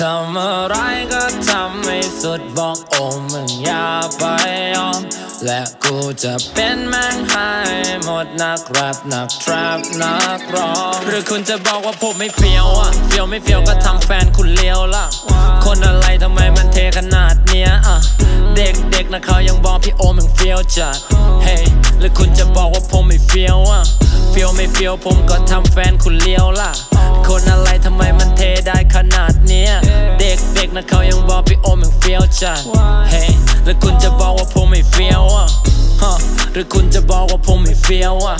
ทำอะไรก็ทำให้สุดบอกโอ้มึงอย่าไปยอม และกูจะเป็นแมงให้หมดนักแรปนักทรัพนักร้อง หรือคุณจะบอกว่าผมไม่เฟี้ยวอะเฟี้ยวไม่เฟี้ยวก็ทำแฟนคุณเลี้ยวล่ะ คนอะไรทำไมมันเทขนาดเนี้ยอะ เด็กเด็กๆนะเขายังบอกพี่โอมึงเฟี้ยวจัด เฮ้ยหรือคุณจะบอกว่าผมไม่เฟี้ยวอะเฟี้ยวไม่เฟี้ยวผมก็ทำแฟนคุณเลี้ยวล่ะ คนอะไรทำไมมันเทได้ขนาดเนี้ย เด็กเด็กๆนะเขายังบอกพี่โอมึงเฟี้ยวจัดเฮ้ยหรือคุณจะบอกว่าผมไม่เฟี้ยวอะฮะหรือคุณจะบอกว่าผมไม่เฟี้ยวอะ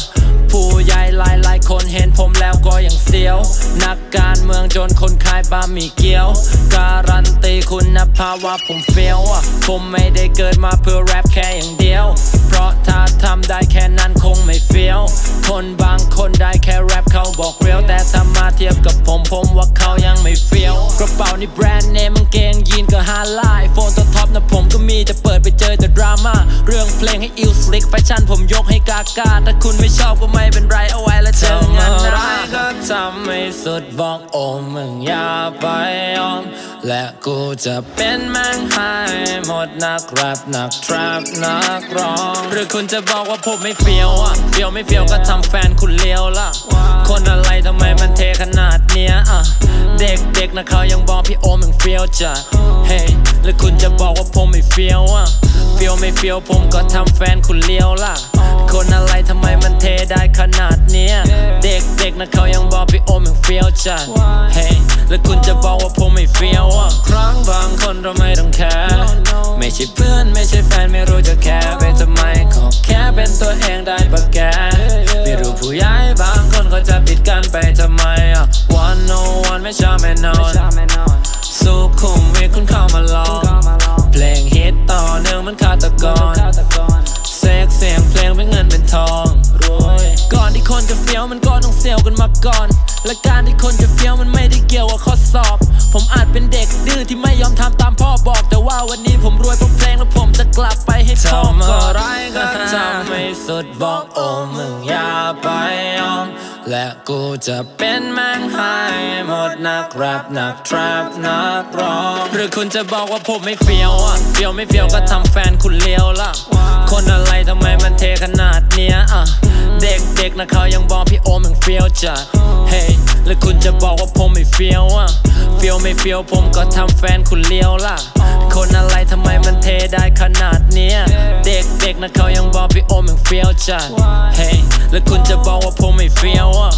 ผู้ใหญ่หลายหลายๆคนเห็นผมแล้วก็ยังเสียว นักการเมืองจนคนขายบะหมี่เกี๊ยว การันตีคุณภาพว่าผมเฟี้ยวอะผมไม่ได้เกิดมาเพื่อแรปแค่อย่างเดียว ทียบกับผมผมว่าเขายังไม่เฟี้ยว กระเป๋านี่แบรนด์เนมกางเกงยีนก็ฮาไลายโฟนตัวท็อปนะผมก็มีจะเปิดไปเจอแต่ดราม่าเรื่องเพลงให้อิลสลิกแฟชั่นผมยกให้กากาถ้าคุณไม่ชอบก็ไม่เป็นไรเอาไว้แล้วเจอกันนะก็ทำให้สุดบอกโอ้มึงอย่าไปยอม และกูจะเป็นแม่งให้หมดนักแรปนักทรัพนักร้อง หรือคุณจะบอกว่าผมไม่เฟี้ยวอะเฟี้ยวไม่เฟี้ยวก็ทำแฟนคุณเลี้ยวล่ะ คนอะไรทำไมมันเทขนาดเนี้ยอะเด็กเด็กๆนะเขายังบอกพี่โอมึงเฟี้ยวจัดเฮ้ยหรือคุณจะบอกว่าผมไม่เฟี้ยวอะเฟี้ยวไม่เฟี้ยวผมก็ทำแฟนคุณเลี้ยวล่ะ คนอะไรทำไมมันเทได้ขนาดเนี้ยเด็กเด็กๆนะเขายังบอกพี่โอมึง เฟี้ยวจัดเฮ้ยแล้วคุณจะบอกว่าผมไม่เฟี้ยวอะครั้งบางคนเราไม่ต้องแคร์ไม่ใช่เพื่อนไม่ใช่แฟนไม่รู้จะแคร์ไปทำไมขอแค่เป็นตัวเองได้ปะแกไม่รู้ผู้ใหญ่บางคนก็จะปิดกันไปทำไมอะ one no one ไม่ชอบแน่นอนสุขุมวิทคุณเข้ามาลองเพลงฮิตต่อเนื่องเหมันฆาตกรเซ็กเสียงเพลงเป็นเงินเป็นทองรวยก่อนที่คนจะเฟี้ยวมันก็ต้องเซลกันมาก่อน และการที่คนจะเฟี้ยวมันไม่ได้เกี่ยวกับข้อสอบ ผมอาจเป็นเด็กดื้อที่ไม่ยอมทำตามพ่อบอก แต่ว่าวันนี้ผมรวยเพราะเพลงและผมจะกลับไปให้พ่อก่อนอะไรก็ทำไม่สุดบอกโอ้มึงอย่าไปยอม และกูจะเป็นแม่งให้หมดนักแรปนักทรัพนักร้อง หรือคุณจะบอกว่าผมไม่เฟี้ยวอะเฟี้ยวไม่เฟี้ยวก็ทำแฟนคุณเลี้ยวล่ะ คนอะไรทำไมมันเทขนาดเนี้ยอะ เด็กเด็กๆนะเขายังบอกพี่โอมึงเฟี้ยวจัดเฮ้ แล้วคุณจะบอกว่าผมไม่เฟี้ยวอะเฟี้ยวไม่เฟี้ยวผมก็ทำแฟนคุณเลี้ยวล่ะ คนอะไรทำไมมันเทได้ขนาดเนี้ย เด็กๆนะเขายังบอกพี่โอมยังเฟี้ยวจัดเฮ้ยแล้วคุณจะบอกว่าผมไม่เฟี้ยวอะ